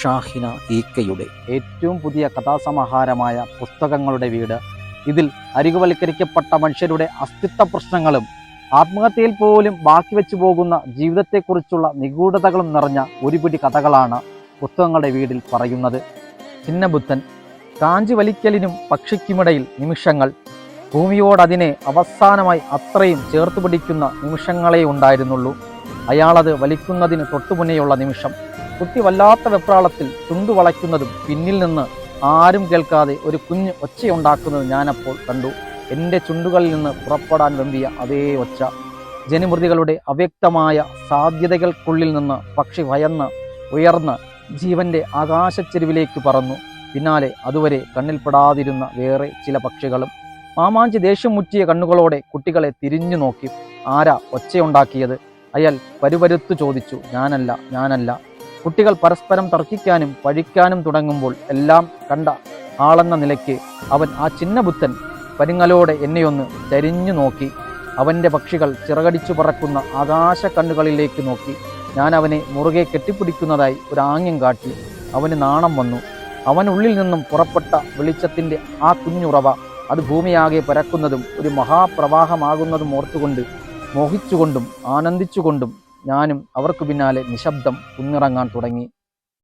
ഷാഹിന ഈക്കയുടെ ഏറ്റവും പുതിയ കഥാസമാഹാരമായ പുസ്തകങ്ങളുടെ വീട്. ഇതിൽ അരികുവൽക്കരിക്കപ്പെട്ട മനുഷ്യരുടെ അസ്തിത്വ പ്രശ്നങ്ങളും ആത്മഹത്യയിൽ പോലും ബാക്കി വെച്ചു പോകുന്ന ജീവിതത്തെക്കുറിച്ചുള്ള നിഗൂഢതകളും നിറഞ്ഞ ഒരുപിടി കഥകളാണ് പുസ്തകങ്ങളുടെ വീടിൽ പറയുന്നത്. ചിന്നബുദ്ധൻ കാഞ്ചി വലിക്കലിനും പക്ഷിക്കുമിടയിൽ നിമിഷങ്ങൾ ഭൂമിയോടതിനെ അവസാനമായി അത്രയും ചേർത്ത് പിടിക്കുന്ന നിമിഷങ്ങളേ ഉണ്ടായിരുന്നുള്ളൂ. അയാളത് വലിക്കുന്നതിന് തൊട്ടുമുന്നേയുള്ള നിമിഷം കുട്ടി വല്ലാത്ത വെപ്രാളത്തിൽ ചുണ്ടു വളയ്ക്കുന്നതും പിന്നിൽ നിന്ന് ആരും കേൾക്കാതെ ഒരു കുഞ്ഞ് ഒച്ചയുണ്ടാക്കുന്നത് ഞാനപ്പോൾ കണ്ടു. എന്റെ ചുണ്ടുകളിൽ നിന്ന് പുറപ്പെടാൻ വെമ്പിയ അതേ ഒച്ച. ജനിമൃതികളുടെ അവ്യക്തമായ സാധ്യതകൾക്കുള്ളിൽ നിന്ന് പക്ഷി ഭയന്ന് ഉയർന്ന് ജീവന്റെ ആകാശച്ചെരുവിലേക്ക് പറന്നു. പിന്നാലെ അതുവരെ കണ്ണിൽപ്പെടാതിരുന്ന വേറെ ചില പക്ഷികളും. മാമാഞ്ചി ദേഷ്യം മുറ്റിയ കണ്ണുകളോടെ കുട്ടികളെ തിരിഞ്ഞു നോക്കി. ആരാ ഒച്ചയുണ്ടാക്കിയത്? അയാൾ പരുപരുത്തു ചോദിച്ചു. ഞാനല്ല ഞാനല്ല. കുട്ടികൾ പരസ്പരം തർക്കിക്കാനും പഴിക്കാനും തുടങ്ങുമ്പോൾ എല്ലാം കണ്ട ആളെന്ന നിലയ്ക്ക് അവൻ ആ ചിന്നബുദ്ധൻ പരിങ്ങലോടെ എന്നെയൊന്ന് ചരിഞ്ഞു നോക്കി. അവന്റെ പക്ഷികൾ ചിറകടിച്ചു പറക്കുന്ന ആകാശ കണ്ണുകളിലേക്ക് നോക്കി. ഞാൻ അവനെ മുറുകെ കെട്ടിപ്പിടിക്കുന്നതായി ഒരു ആംഗ്യം കാട്ടി. അവന് നാണം വന്നു. അവനുള്ളിൽ നിന്നും പുറപ്പെട്ട വെളിച്ചത്തിന്റെ ആ കുഞ്ഞുറവ അത് ഭൂമിയാകെ പരക്കുന്നതും ഒരു മഹാപ്രവാഹമാകുന്നതും ഓർത്തുകൊണ്ട് മോഹിച്ചുകൊണ്ടും ആനന്ദിച്ചുകൊണ്ടും ഞാനും അവർക്ക് പിന്നാലെ നിശബ്ദം കുന്നിറങ്ങാൻ തുടങ്ങി.